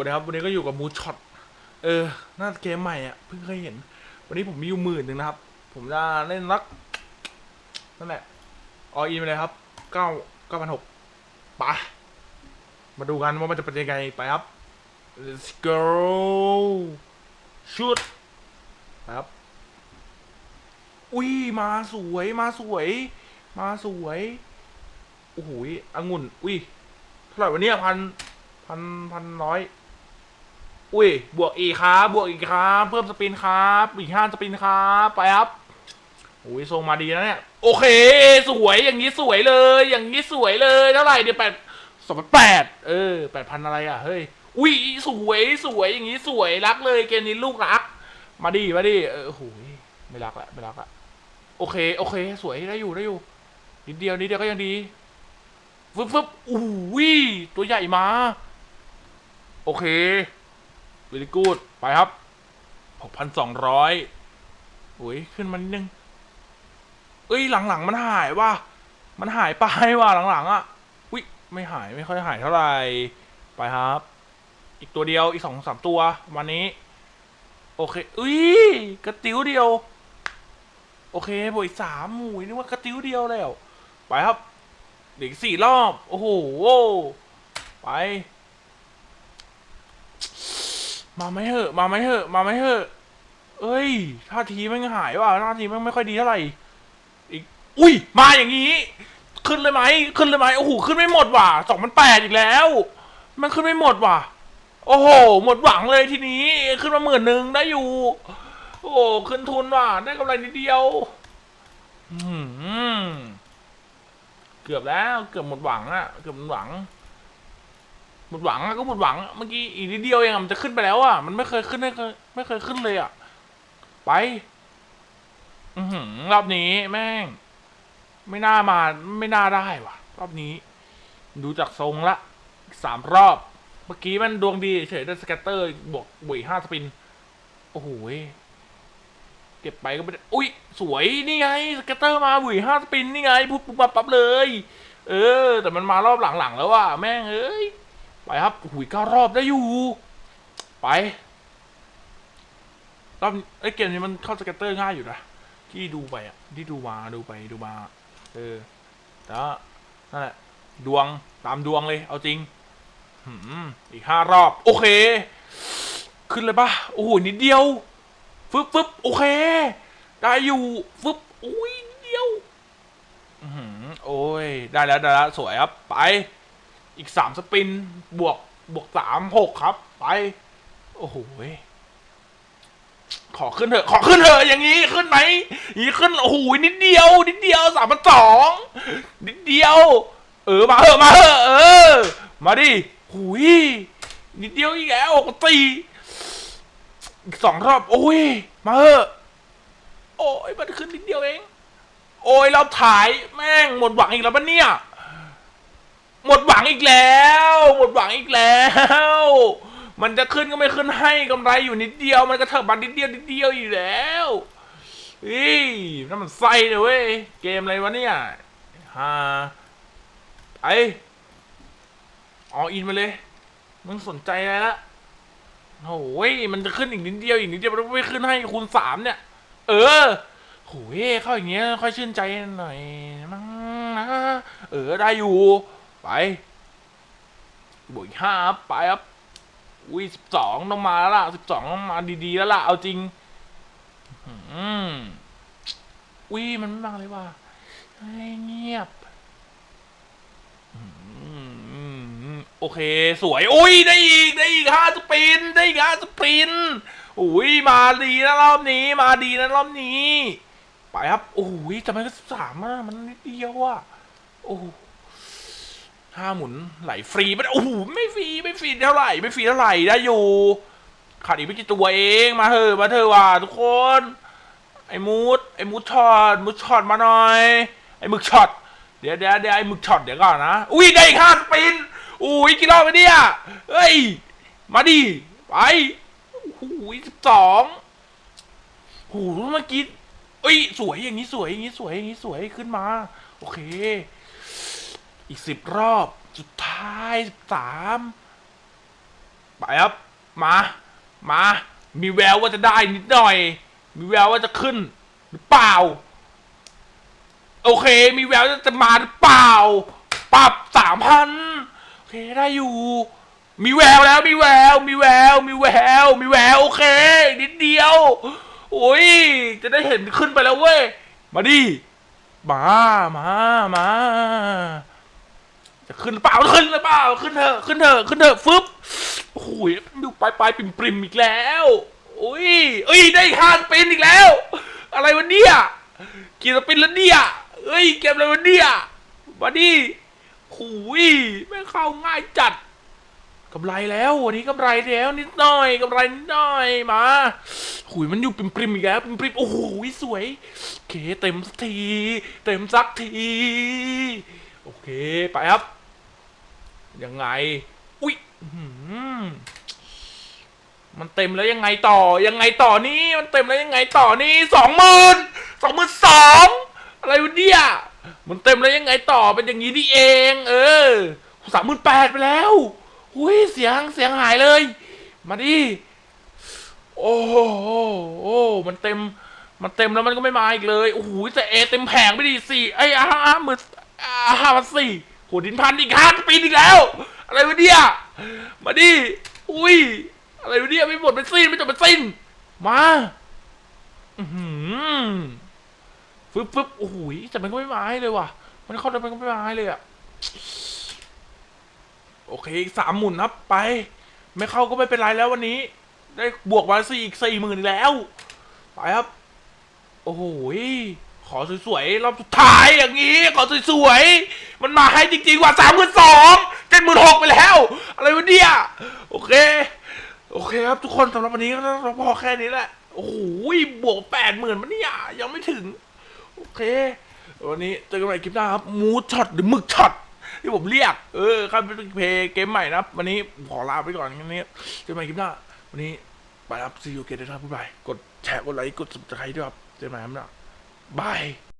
วันะครับ วันนี้ก็อยู่กับมูช็อตเออน่าเกมใหม่อะเพิ่งเคยเห็น วันนี้ผมมีอยู่หมื่นหนึ่งนะครับ ผมจะเล่นรักนั่นแหละออินไปเลยครับเก้าเก้าพันหกไปมาดูกันว่ามันจะเป็นยังไงไปครับ let's go shoot ไปครับอุ้ยมาสวยมาสวย มาสวยโอ้โหยองุ่นอุ้ยเท่าไหร่วันนี้พันพันพันร้อย อุ้ย บวกอีกครับ บวกอีกครับ เพิ่มสปินครับ อีกห้าสปินครับ ไปครับโอ้ยทรงมาดีนะเนี่ย โอเค สวย อย่างนี้สวยเลย อย่างนี้สวยเลย เท่าไหร่เดี๋ยวแปดสองพันแปด เออแปดพันอะไรอะ เฮ้ย อุ้ย สวย สวย อย่างนี้สวย รักเลย เกมนี้ลูกรัก มาดิมาดิเออโหยไม่รักละ ไม่รักละ โอเค โอเค สวย ได้อยู่ ได้อยู่ นิดเดียว นิดเดียวก็ยังดีฟึบฟึบอู้วิตัวใหญ่มา โอเค วิลกูดไปครับหกพันสองร้อยโอ้ยขึ้นมานิดนึง เอ้ยหลังๆมันหายว่ะ มันหายไปว่ะหลังๆอะ อุ้ยไม่หายไม่ค่อยหายเท่าไหร่ ไปครับ อีกตัวเดียวอีกสองสามตัว วันนี้ โอเค อุ้ยกระติ้วเดียว โอเคบวกอีกสามหมูยนึกว่ากระติ้วเดียวแล้ว ไปครับเดี๋ยวอีกสี่รอบ โอ้โห ไป มาไม่เหอะ มาไม่เหอะ มาไม่เหอะ เอ้ยท่าทีมันหายว่ะท่าทีมันไม่ค่อยดีเท่าไหร่อีกอุ้ย มาอย่างนี้ ขึ้นเลยไหม ขึ้นเลยไหมโอ้โหขึ้นไม่หมดว่ะสองพันแปดอีกแล้ว มันขึ้นไม่หมดว่ะ โอ้โห หมดหวังเลยทีนี้ ขึ้นมาหมื่นหนึ่งได้อยู่ โอ้ขึ้นทุนว่ะ ได้กำไรนิดเดียวอืมเกือบแล้ว เกือบหมดหวังอะเกือบหมดหวัง หมดหวังอะก็หมดหวังอะเมื่อกี้อีกนิดเดียวเองอะมันจะขึ้นไปแล้วอะมันไม่เคยขึ้นไม่เคยไม่เคยขึ้นเลยอะไปอือหือรอบนี้แม่ง ไม่น่ามาไม่น่าได้ว่ะ รอบนี้ ดูจากทรงละสามรอบ เมื่อกี้มันดวงดีเฉยได้สแกตเตอร์บวกบุยห้าสปิน โอ้โหเก็บไปก็ไม่ได้อุ้ยสวยนี่ไงสแกตเตอร์มาบุยห้าสปินนี่ไงปุ๊บปุ๊บปั๊บปั๊บเลย เออ แต่มันมารอบหลังๆแล้วว่ะแม่งเอ้ย ไปครับหุยเก้ารอบได้อยู่ ไป รอบไอ้เกมนี้มันเข้าสเก็ตเตอร์ง่ายอยู่นะ ที่ดูไปอะ ที่ดูมาดูไปดูมา เออ แต่ว่านั่นแหละ ดวงตามดวงเลย เอาจริงอีกห้ารอบ โอเค ขึ้นเลยปะโอ้โหนิดเดียวฟึบฟึบโอเค ได้อยู่ฟึบอุ้ยเดียวอือโอ้ย ได้แล้วได้แล้วสวยครับ ไป อีกสามสปิน บวก บวกสามหกครับ ไป โอ้โหขอขึ้นเถอะ ขอขึ้นเถอะ อย่างนี้ขึ้นไหมย่างนี้ขึ้น โอ้โห นิดเดียว นิดเดียวสามพันสอง นิดเดียว เออ มาเถอะ มาเถอะ เออ มาดิหุยนิดเดียวอีกแล้วก็ตีอีกสองรอบ โอ้ย มาเถอะ โอ้ย มันขึ้นนิดเดียวเอง โอ้ย เราถ่าย แม่ง หมดหวังอีกแล้วปะเนี่ย หมดหวังอีกแล้ว หมดหวังอีกแล้ว มันจะขึ้นก็ไม่ขึ้นให้กำไรอยู่นิดเดียวมันก็เถิบมานิดเดียวนิดเดียวอยู่แล้วเฮ้ยนั่นมันไส้เลยเว้ยเกมอะไรวะเนี่ยฮ่าไออ๋ออินมาเลยมึงสนใจอะไรละโอ้ยมันจะขึ้นอีกนิดเดียวอีกนิดเดียวมันไม่ขึ้นให้คูณสามเนี่ย เออโหยเข้าอย่างเงี้ยค่อยชื่นใจหน่อยมั้งนะเออได้อยู่ ไปบวกห้าอับไปครับอุ้ยสิบสองต้องมาแล้วล่ะสิบสองต้องมาดีๆแล้วล่ะเอาจริงอืมอุ้ยมันไม่มาเลยว่ะเฮ้ยเงียบอืมโอเค สวย อุ้ยได้อีก ได้อีกห้าสปิน ได้อีกห้าสปิน อุ้ยมาดีนะรอบนี้ มาดีนะรอบนี้ ไปครับ โอ้ยทำไมก็สิบสามอะมันนิดเดียวอะ โอ้ โหห้าหมุนไหลฟรีไม่ได้โอ้โหไม่ฟรีไม่ฟรีเท่าไหร่ไม่ฟรีเท่าไหร่ได้อยู่ขาดอีกไม่กี่ตัวเองมาเถอะมาเถอะว่ะทุกคน ไอ้มูดไอ้มูดช็อตมูดช็อตมาหน่อย ไอ้หมึกช็อตเดี๋ยวเดี๋ยวเดี๋ยวไอ้หมึกช็อตเดี๋ยวก่อนนะอุ้ยได้อีกห้าสปินอุ้ยกี่รอบไปเนี่ยเฮ้ยมาดิไปโอ้โหสิบสองโอ้โหเมื่อกี้เอ้ยสวยอย่างนี้สวยอย่างนี้สวยอย่างนี้สวยขึ้นมา โอเค อีกสิบรอบสุดท้ายสามไปครับ มา มา มีแววว่าจะได้นิดหน่อย มีแววว่าจะขึ้น หรือเปล่า โอเค มีแววจะมาหรือเปล่า ปรับสามพันโอเคได้อยู่ มีแววแล้วมีแวว มีแวว มีแวว มีแวว โอเค นิดเดียว โอ้ย จะได้เห็นขึ้นไปแล้วเว้ย มาดิ มา มา มา จะขึ้นหรือเปล่าขึ้นหรือเปล่าขึ้นเถอะขึ้นเถอะขึ้นเถอะฟึบโอ้โหดูปลายปลายปริมปริมอีกแล้วโอ้ยเอ้ยได้คานเป็นอีกแล้ว อะไรวะเนี่ยกี่สปินแล้วเนี่ยเอ้ยเก็บอะไรวะเนี่ยมาดิหูยแม่งเข้าง่ายจัดกำไรแล้ววันนี้กำไรแล้วนิดหน่อยกำไรนิดหน่อยมาหุยมันอยู่ปริมปริมอีกแล้วปริมปริมโอ้โหสวยโอเคเต็มสักที เต็มสักที โอเค ไปครับ ยังไง อุ้ยมันเต็มแล้วยังไงต่อ ยังไงต่อนี่มันเต็มแล้วยังไงต่อนี่สองหมื่นสองหมื่นสองอะไรวะเนี่ยมันเต็มแล้วยังไงต่อเป็นอย่างนี้นี่เอง เออสามหมื่นแปดไปแล้วอุ้ยเสียงเสียงหายเลย มาดิโอ้โหโอ้มันเต็ม มันเต็มแล้วมันก็ไม่มาอีกเลยโอ้โหแต่เอเต็มแผงไปดิสี่ไอ้อ่าห้าหมื่นอาห้าพันสี่ โหดินพันอีกห้าปีอีกแล้ว อะไรวะเนี่ยมาดิอุ้ย อะไรวะเนี่ยไม่หมดเป็นสิ้นไม่จบเป็นสิ้น มาอือหือฟึบฟึบโอ้โหแต่มันก็ไม่มาให้เลยว่ะ มันเข้าแต่มันก็ไม่มาให้เลยอะโอเคอีกสามหมุนนับไป ไม่เข้าก็ไม่เป็นไรแล้ววันนี้ ได้บวกมาสี่อีกสี่หมื่นแล้ว ไปครับ โอ้โหขอสวยๆรอบสุดท้ายอย่างนี้ ขอสวยๆ มันมาให้จริงๆว่าสามหมื่นสองเจ็ดหมื่นหกไปแล้ว อะไรวะเนี่ย โอเค โอเคครับทุกคนสำหรับวันนี้ก็พอแค่นี้แหละ โอ้โหบวกแปดหมื่นมันเนี่ยยังไม่ถึง โอเค วันนี้เจอกันใหม่คลิปหน้าครับ มูดช็อตหรือหมึกช็อตที่ผมเรียก เออครับเป็นเพลย์เกมใหม่นะครับ วันนี้ขอลาไปก่อนแค่นี้เจอกันใหม่คลิปหน้า วันนี้ไปครับซีอูเกตนะครับบ๊ายบายกดแชร์กดไลค์กด subscribe ด้วยครับเจอกันใหม่ครับนะบาย